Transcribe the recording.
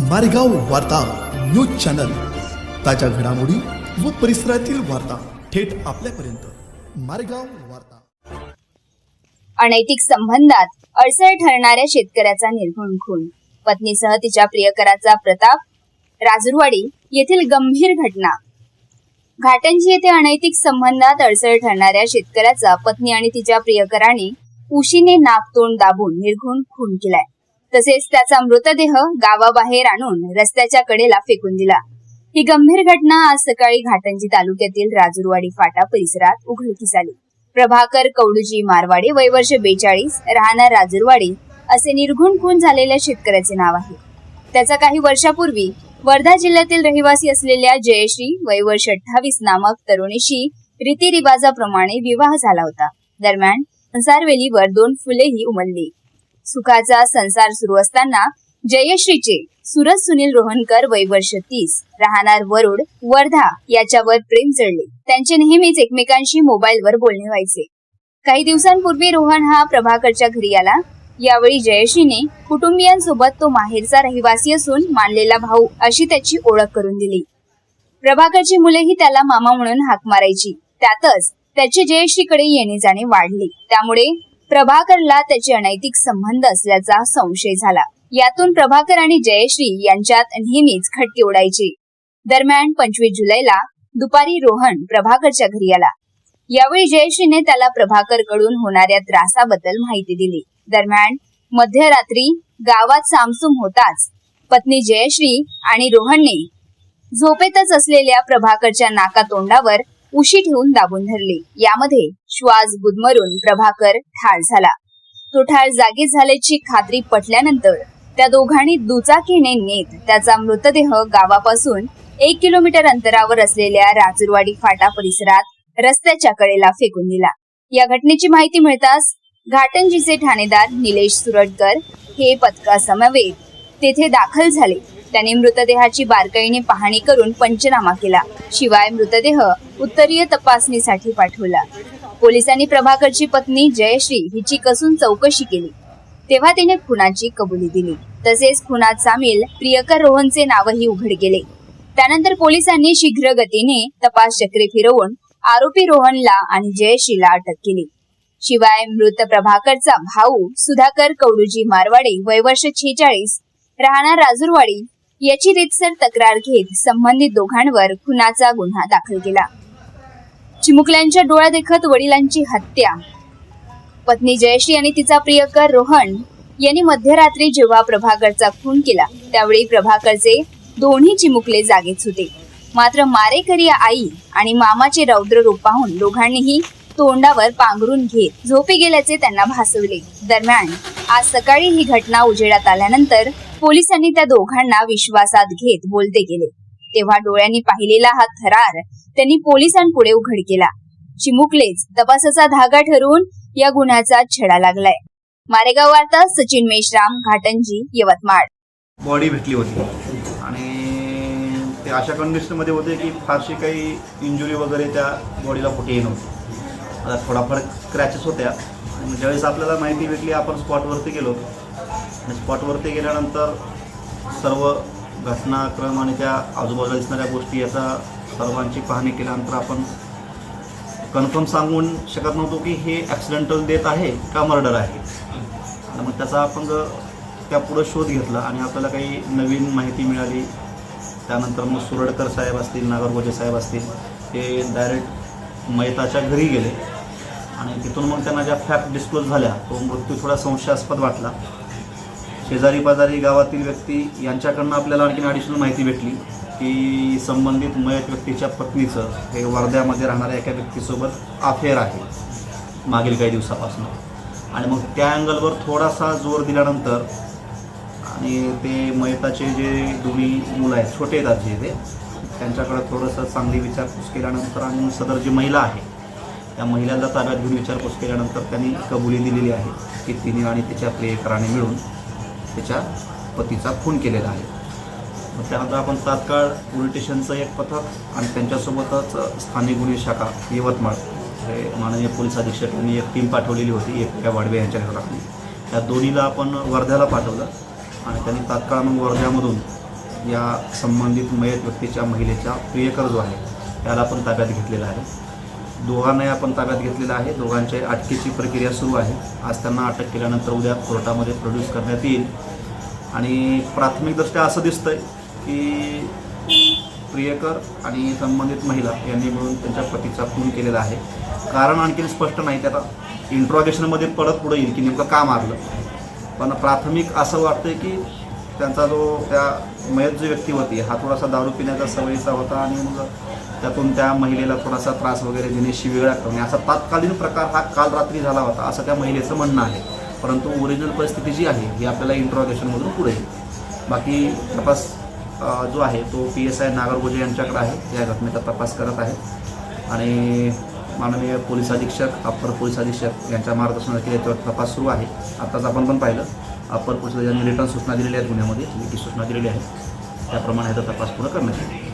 मारेगाव वार्ता news channel. ताज्या घडामोडी व परिसरातील वार्ता थेट आपल्यापर्यंत. मारेगाव वार्ता. अनैतिक संबंधात अडसर ठरणाऱ्या शेतकऱ्याचा निर्घुण खून. पत्नीसह तिच्या प्रियकराचा प्रताप राजुरवाडी येथील गंभीर घटना. घाटंजी येथे अनैतिक संबंधात अडसर ठरणाऱ्या शेतकऱ्याचा पत्नी आणि तिच्या प्रियकराने उशीने नाकतोंड दाबून निर्घुण खून केलाय. तसेच त्याचा मृतदेह गावाबाहेर आणून रस्त्याच्या कडेला फेकून दिला. ही गंभीर घटना आज सकाळी घाटंजी तालुक्यातील राजुरवाडी फाटा परिसरात उघडकीस आली. प्रभाकर कवडूजी मारवाडे वय वर्ष बेचाळीस राहणार राजुरवाडी असे निर्घुण खून झालेल्या शेतकऱ्याचे नाव आहे. त्याचा काही वर्षापूर्वी वर्धा जिल्ह्यातील रहिवासी असलेल्या जयश्री वय वर्ष अठ्ठावीस नामक तरुणीशी रीतिरिवाजाप्रमाणे विवाह झाला होता. दरम्यान संसारवेलीवर दोन फुलेही उमलली. सुखाचा संसार सुरू असताना जयश्रीचे सुरज सुनील रोहनकर वय वर्ष तीस. राहणार वरुड वर्धा याच्यावर प्रेम जळले. त्यांचे नेहमीच एकमेकांशी मोबाईलवर बोलणे व्हायचे. काही दिवसांपूर्वी रोहन हा प्रभाकरच्या घरी आला. यावेळी जयश्रीने कुटुंबियांसोबत तो माहेरचा रहिवासी असून मानलेला भाऊ अशी त्याची ओळख करून दिली. प्रभाकरची मुलेही त्याला मामा म्हणून हाक मारायची. त्यातच त्याचे जयश्रीकडे येणे जाणे वाढले. त्यामुळे प्रभाकरला त्याचे अनैतिक संबंध असल्याचा संशय झाला. यातून प्रभाकर आणि जयश्री यांच्यात नेहमीच खटके उडायची. दरम्यान पंचवीस जुलैला दुपारी रोहन प्रभाकरच्या घरी आला. यावेळी जयश्रीने त्याला प्रभाकरकडून होणाऱ्या त्रासाबद्दल माहिती दिली. दरम्यान मध्यरात्री गावात सामसूम होताच पत्नी जयश्री आणि रोहनने झोपेतच असलेल्या प्रभाकरच्या नाकातोंडावर उशी ठेवून दाबून धरले. यामध्ये श्वास गुदमरून प्रभाकर ठार झाला. तो ठार जागी झाल्याची खात्री पटल्यानंतर त्या दोघांनी दुचाकीने नेत त्याचा मृतदेह गावापासून एक किलोमीटर अंतरावर असलेल्या राजुरवाडी फाटा परिसरात रस्त्याच्या कडेला फेकून दिला. या घटनेची माहिती मिळताच घाटंजीचे ठाणेदार निलेश सुरटकर हे पथकासमवेत तेथे दाखल झाले. त्यांनी मृतदेहाची बारकाईने पाहणी करून पंचनामा केला. शिवाय मृतदेह उत्तरीय तपासणीसाठी पाठवला. पोलिसांनी प्रभाकरची पत्नी जयश्री हिची कसून चौकशी केली. तेव्हा तिने खुनाची कबुली दिली. तसेच खुनात सामील प्रियकर रोहनचे नावही उघड केले. त्यानंतर पोलिसांनी शीघ्र गतीने तपास चक्रे फिरवून आरोपी रोहनला आणि जयश्रीला अटक केली. शिवाय मृत प्रभाकरचा भाऊ सुधाकर कौडूजी मारवाडे वय वर्ष छेचाळीस राहणार राजुरवाडी याची रीतसर तक्रार घेत संबंधित दोघांवर खुनाचा गुन्हा दाखल केला. चिमुकल्यांच्या डोळ्या देखत वडिलांची हत्या. पत्नी जयश्री आणि तिचा प्रियकर रोहन यांनी मध्यरात्री जेव्हा प्रभाकरचा खून केला त्यावेळी प्रभाकरचे दोन्ही चिमुकले जागेच होते. मात्र मारेकरी आई आणि मामाचे रौद्र रूप पाहून दोघांनीही तोंडावर पांघरून घेत झोपी गेल्याचे त्यांना भासवले. दरम्यान आज सकाळी ही घटना उजेडात आल्यानंतर पोलिसांनी त्या दोघांना विश्वासात घेत बोलते केले तेव्हा डोळ्यांनी पाहिलेला हा थरार त्यांनी पोलिसांपुढे उघड केला. चिमुकलेच तपासाचा धागा ठरवून या गुन्ह्याचा छडा लागलाय. मारेगाव वार्ता सचिन मेश्राम घाटंजी यवतमाळ. बॉडी भेटली होती. आणि ते अशा कंडिशनमध्ये होते की फारशी काही इंजुरी वगैरे त्या बॉडीला कुठे येत नव्हती. आता थोडाफार क्रॅचेस होत्या. ज्यावेळेस आपल्याला माहिती भेटली आपण स्पॉटवरती गेलो आणि स्पॉटवरती गेल्यानंतर सर्व घटनाक्रम आणि त्या आजूबाजूला दिसणाऱ्या गोष्टी याचा सर्वांची पाहणी केल्यानंतर आपण कन्फर्म सांगून शकत नव्हतो की हे ॲक्सिडेंटल डेथ आहे का मर्डर आहे. आणि मग त्याचा आपण त्यापुढं त्या पुढं शोध घेतला आणि आपल्याला काही नवीन माहिती मिळाली. त्यानंतर मग सुरडकर साहेब असतील नागरगोजे साहेब असतील ते डायरेक्ट मयताच्या घरी गेले. आणि तिथून मग त्यांना ज्या फॅक्ट डिस्क्लोज झाल्या तो मृत्यू थोडा संशयास्पद वाटला. शेजारी पाजारी गावातील व्यक्ती यांच्याकडनं आपल्याला आणखीन ॲडिशनल माहिती भेटली की संबंधित मयत व्यक्तीच्या पत्नीचं हे वर्ध्यामध्ये राहणाऱ्या एका व्यक्तीसोबत अफेअर आहे मागील काही दिवसापासून. आणि मग त्या अँगलवर थोडासा जोर दिल्यानंतर आणि ते मयताचे जे दोन्ही मुलं आहेत छोटे आहेत जे ते त्यांच्याकडे थोडंसं चांगली विचारपूस केल्यानंतर आणि सदर जी महिला आहे त्या महिलांना ताब्यात घेऊन विचारपूस केल्यानंतर त्यांनी कबुली दिलेली आहे की तिने आणि तिच्या प्रियकराने मिळून त्याच्या पतीचा खून केलेला आहे. मग त्यानंतर आपण तात्काळ पोलीस स्टेशनचं एक पथक आणि त्यांच्यासोबतच स्थानिक गुन्हे शाखा यवतमाळ हे माननीय पोलीस अधीक्षक यांनी एक टीम पाठवलेली होती एक त्या वाडवे यांच्या घराखाली. त्या दोन्हीला आपण वर्ध्याला पाठवलं आणि त्यांनी तात्काळ मग वर्ध्यामधून या संबंधित मयत व्यक्तीच्या महिलेच्या प्रियकर जो आहे त्याला आपण ताब्यात घेतलेला आहे. दोघांनाही आपण ताब्यात घेतलेलं आहे. दोघांच्या अटकेची प्रक्रिया सुरू आहे. आज त्यांना अटक केल्यानंतर उद्या कोर्टामध्ये प्रोड्यूस करण्यात येईल. आणि प्राथमिकदृष्ट्या असं दिसतंय की प्रियकर आणि संबंधित महिला यांनी मिळून त्यांच्या पतीचा खून केलेला आहे. कारण आणखीन स्पष्ट नाही त्याला इंट्रॉगेशनमध्ये परत पुढे येईल की नेमकं का मारलं. पण प्राथमिक असं वाटतं की त्यांचा जो त्या मयत जो व्यक्ती होती हा थोडासा दारू पिण्याचा सवयीचा होता आणि मग त्यातून त्या महिलेला थोडासा त्रास वगैरे देण्याशी वेगळा करणे असा तात्कालीन प्रकार हा काल रात्री झाला होता असं त्या महिलेचं म्हणणं आहे. परंतु ओरिजिनल परिस्थिती जी आहे ही आपल्याला इंट्रॉगेशनमधून पुढे बाकी तपास जो आहे तो पी एस आय नागरगोजे यांच्याकडे आहे. या घटनेचा तपास करत आहे. आणि माननीय पोलीस अधीक्षक अप्पर पोलीस अधीक्षक यांच्या मार्गदर्शनाखाली याच्यावर तपास सुरू आहे. आत्ताच आपण पण पाहिलं. अप्पर पोलीस यांनी रिटर्न सूचना दिलेल्या आहेत गुन्ह्यामध्ये लेखी सूचना दिलेली आहे त्याप्रमाणे ह्याचा तपास पूर्ण करण्यात येईल.